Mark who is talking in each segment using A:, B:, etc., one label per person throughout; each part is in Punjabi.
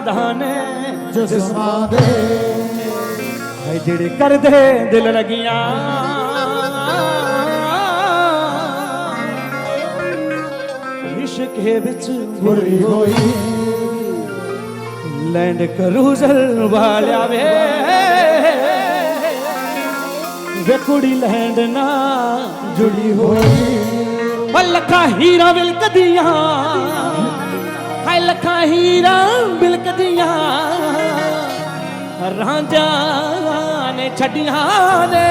A: ਦਾ ਨੇ
B: ਜਿਸਮਾਂ ਦੇ।
A: ਹੈ ਜਿਹੜੇ ਕਰਦੇ ਦਿਲ ਲੱਗੀਆਂ। ਇਸ਼ਕੇ ਵਿੱਚ
B: ਬੁਰੀ ਹੋਈ।
A: ਲੈਂਡ ਕਰੂਜ਼ਰ ਵਾਲਿਆ ਵੇ ਵੇ ਕੁੜੀ ਲੈਂਡ ਨਾ
B: ਜੁੜੀ ਹੋਈ।
A: ਲੱਖਾਂ ਹੀਰਾ ਵਿਲਕਦੀਆਂ। ਹਾਏ ਲੱਖਾਂ ਹੀਰਾ ਰਾਂਝਾ ਨੇ ਛੱਡੀਆਂ ਨੇ।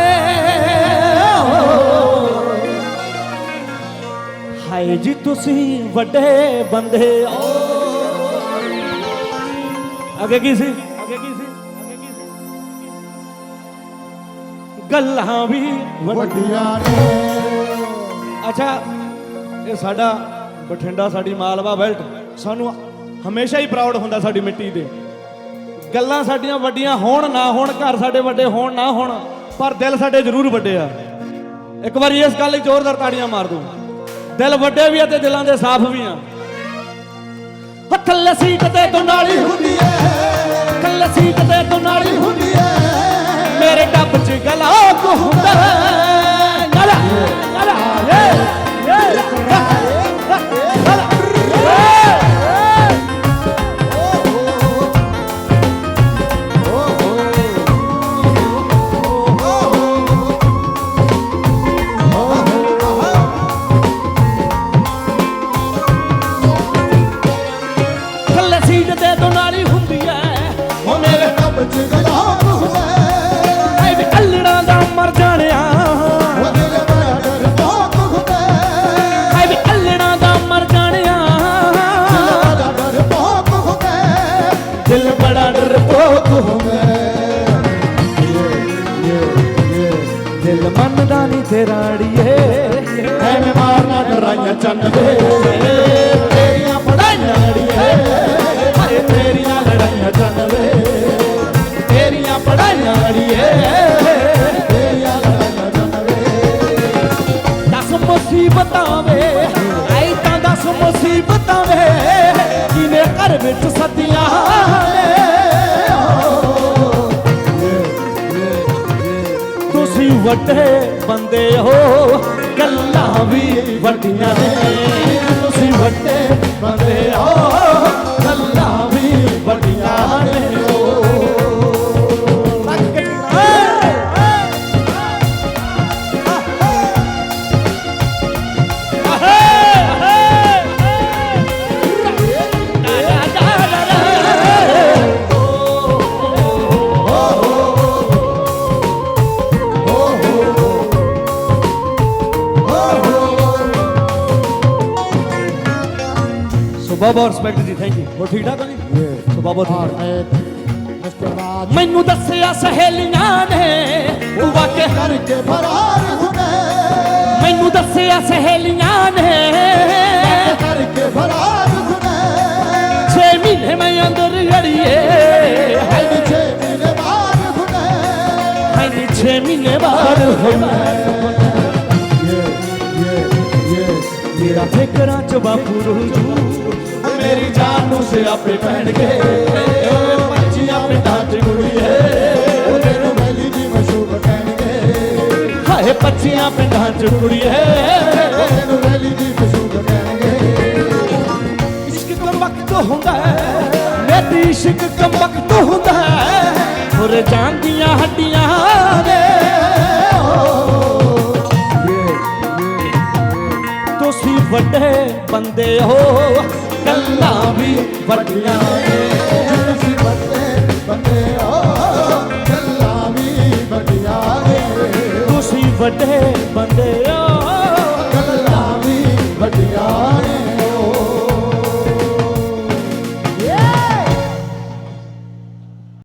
A: ਹਾਏ ਜੀ ਤੁਸੀਂ ਵੱਡੇ ਬੰਦੇ ਓ ਅੱਗੇ ਕੀ ਸੀ? ਗੱਲਾਂ ਵੀ ਵੱਡ-
B: ਵੱਡੀਆਂ ਨੇ।
A: ਅੱਛਾ ਇਹ ਸਾਡਾ ਬਠਿੰਡਾ ਸਾਡੀ ਮਾਲਵਾ ਬੈਲਟ ਸਾਨੂੰ ਹਮੇਸ਼ਾ ਹੀ ਪ੍ਰਾਊਡ ਹੁੰਦਾ ਸਾਡੀ ਮਿੱਟੀ ਤੇ ਗੱਲਾਂ ਸਾਡੀਆਂ ਵੱਡੀਆਂ ਹੋਣ, ਨਾ ਹੋਣ, ਘਰ ਸਾਡੇ ਵੱਡੇ ਹੋਣ, ਨਾ ਹੋਣ, ਪਰ ਦਿਲ ਸਾਡੇ ਜ਼ਰੂਰ ਵੱਡੇ ਆ। ਇੱਕ ਵਾਰੀ ਇਸ ਗੱਲ ਲਈ ਜ਼ੋਰਦਾਰ ਤਾੜੀਆਂ ਮਾਰ ਦੋ। ਦਿਲ ਵੱਡੇ ਵੀ ਆ ਤੇ ਦਿਲਾਂ ਦੇ ਸਾਫ਼ ਵੀ ਆ। ਹੋ ਥੱਲੇ ਤੇ ਤੂੰ ਹੁੰਦੀ ਐ ਥੱਲੇ ਸੀਟ ਤੇ ਤੂੰ ਹੁੰਦੀ ਐ
B: ਦਿਲ
A: ਮੰਨਦਾ ਨਹੀਂ ਤੇਰਾ ਅੜੀਏ
B: ਐਵੇਂ ਮਾਰਨਾ ਡਰਾਈਆਂ ਚੰਨ ਵੇ ਤੇਰੀਆਂ ਪੜਾਈਆਂ ਅੜੀਏ।
A: ਹਾਏ ਤੇਰੀਆਂ ਲੜਾਈਆਂ
B: ਚੰਨ ਵੇ
A: ਤੇਰੀਆਂ ਪੜਾਈਆਂ ਅੜੀਏ।
B: ਤੇਰੀਆਂ ਲੜਾਈਆਂ ਚੰਨ
A: ਦਸ ਮੁਸੀਬਤਾਂ ਵੇ। ਆਈ ਤਾਂ ਦਸ ਮੁਸੀਬਤਾਂ ਵੇ। ਕਿਨੇ ਘਰ ਵਿੱਚ ਵੱਡੇ ਬੰਦੇ ਹੋ ਗੱਲਾਂ ਵੀ ਵੱਡੀਆਂ ਬਹੁਤ ਬਹੁਤ ਰਿਸਪੈਕਟ ਜੀ ਥੈਂਕ ਯੂ ਹੋ ਠੀਕ ਠਾਕ ਹੋ ਜੀ? ਸੋ ਬਹੁਤ ਬਹੁਤ ਮੈਨੂੰ ਦੱਸਿਆ ਸਹੇਲੀਆਂ ਨੇ ਵਾਕੇ
B: ਕਰਕੇ ਫਰਾਰ ਹੁੰਦਾ।
A: ਮੈਨੂੰ ਦੱਸਿਆ ਸਹੇਲੀਆਂ ਨੇ।
B: ਕਰਕੇ ਫਰਾਰ ਹੁੰਦਾ।
A: 6 ਮਹੀਨੇ ਮੈਂ ਅੰਦਰ ਅੜੀਏ
B: ਹੈ ਛੇ ਮਹੀਨੇ ਬਾਅਦ ਹੁੰਦਾ।
A: ਹਾਏ ਨੀ 6 ਮਹੀਨੇ ਬਾਅਦ ਹੋਣਾ ਤੇਰਾ ਫਿਕਰਾਂ ਚ ਬਾਪੂ ਰੂਜੂ ਮੇਰੀ ਜਾਨ ਨੂੰ ਸਿਆਪੇ ਪੈਣਗੇ
B: ਪੱਚੀਆਂ ਪਿੰਡਾਂ ਚ ਕੁੜੀਏ। ਉਹਦੇ ਨੂੰ ਮੈਲੀ ਦੀ ਮਸ਼ਹੂਰ ਕਹਿਣਗੇ
A: ਹਾਏ ਪੱਚੀਆਂ ਪਿੰਡਾਂ ਚ ਕੁੜੀਏ।
B: ਉਹਦੇ ਮੈਲੀ ਦੀ ਮਸ਼ਹੂਰ ਕਹਿਣਗੇ
A: ਇਸ਼ਕ ਕਮਬਖਤ ਹੁੰਦਾ ਹੈ। ਮੇਰੀ ਇਸ਼ਕ ਕਮਬਖਤ ਹੁੰਦਾ ਹੈ। ਹੋਰ ਜਾਂਦੀਆਂ ਹੱਡੀਆਂ ਬੰਦੇ ਹੋ ਗੱਲਾਂ ਵੀ ਵੱਡੀਆਂ ਨੇ
B: ਤੁਸੀਂ ਬੰਦੇ ਬੰਦੇ ਹੋ ਗੱਲਾਂ ਵੀ ਵੱਡੀਆਂ ਨੇ।
A: ਤੁਸੀਂ ਵੱਡੇ